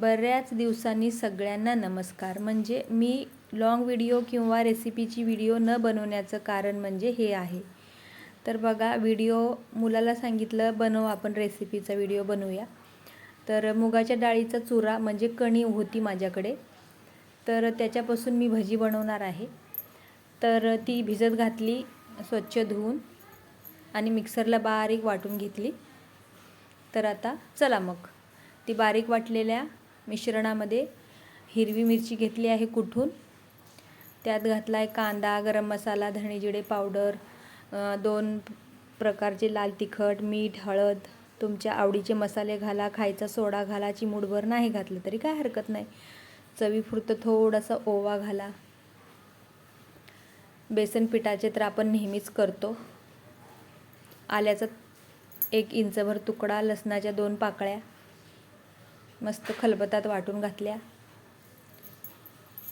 बऱ्याच दिवसांनी सगळ्यांना नमस्कार. म्हणजे मी लाँग व्हिडिओ किंवा रेसिपीची व्हिडिओ न बनवण्याचं कारण म्हणजे हे आहे. तर बघा व्हिडिओ मुलाला सांगितलं बनव आपण रेसिपीचा व्हिडिओ बनवूया. तर मुगाच्या डाळीचा चुरा म्हणजे कणी होती माझ्याकडे. तर त्याच्यापासून मी भजी बनवणार आहे. तर ती भिजत घातली स्वच्छ धुवून आणि मिक्सरला बारीक वाटून घेतली. तर आता चला मग. ती बारीक वाटलेल्या मिश्रणामध्ये हिरवी मिरची घेतली आहे कुठून? त्यात घातला आहे कांदा गरम मसाला धणे पावडर दोन प्रकारचे लाल तिखट मीठ हळद. तुमच्या आवडीचे मसाले घाला खायचा सोडा घाला चिमूटभर नाही घातलं तरी काय हरकत नाही. चवीपुरतं थोडासा ओवा घाला. बेसन पिठाचे तर आपण नेहमीच करतो. आल्याचा एक इंचभर तुकडा लसणाच्या दोन पाकळ्या. मस्त खलबतात वाटून घातल्या.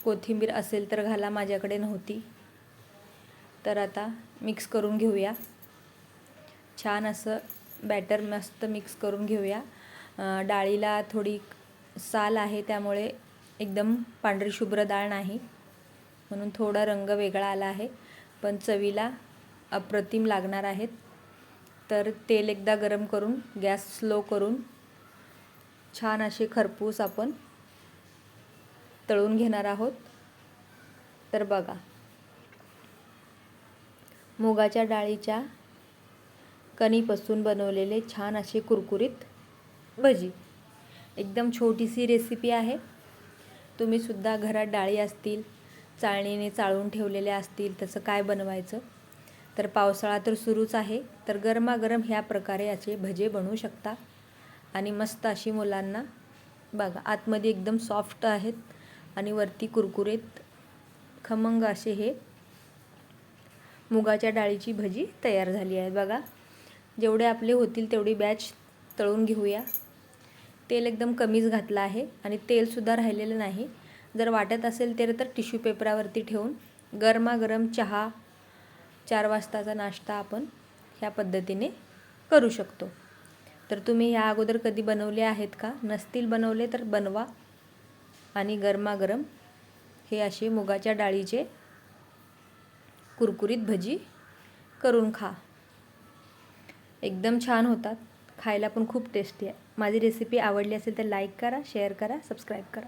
कोथिंबीर असेल तर घाला माझ्याकडे नव्हती. तर आता मिक्स करून घेऊया. छान असं बॅटर मस्त मिक्स करून घेऊया. डाळीला थोडी साल आहे त्यामुळे एकदम पांढरी शुभ्र डाळ नाही. म्हणून थोडा रंग वेगळा आला आहे. पण चवीला अप्रतिम लागणार आहेत. तर तेल एकदा गरम करून गॅस स्लो करून छान असे खरपूस आपण तळून घेणार आहोत. तर बघा. मुगाच्या डाळीच्या कणीपासून बनवलेले छान असे कुरकुरीत भजी. एकदम छोटीशी रेसिपी आहे. तुम्हीसुद्धा घरात डाळी असतील चाळणीने चाळून ठेवलेल्या असतील तसं काय बनवायचं? तर पावसाळा तर सुरूच आहे. तर गरमागरम ह्या प्रकारे असे भजे बनवू शकता. आणि मस्त अशी मुलांना बघा आतमध्ये एकदम सॉफ्ट आहेत आणि वरती कुरकुरीत खमंग असे हे मुगाच्या डाळीची भजी तयार झाली आहे. बघा जेवढे आपले होतील तेवढी बॅच तळून घेऊया. तेल एकदम कमीच घातलं आहे आणि तेलसुद्धा राहिलेलं नाही. जर वाटत असेल तर तर टिश्यू पेपरावरती ठेवून गरमागरम चहा चार वाजताचा नाश्ता आपण ह्या पद्धतीने करू शकतो. तर तुम्ही या अगोदर कधी बनवले आहेत का? नसतील बनवले तर बनवा. आणि गरमागरम हे असे मुगाच्या डाळीचे कुरकुरीत भजी करून खा. एकदम छान होतात. खायला पण खूप टेस्टी आहे. माझी रेसिपी आवडली असेल तर लाईक करा शेअर करा सबस्क्राईब करा.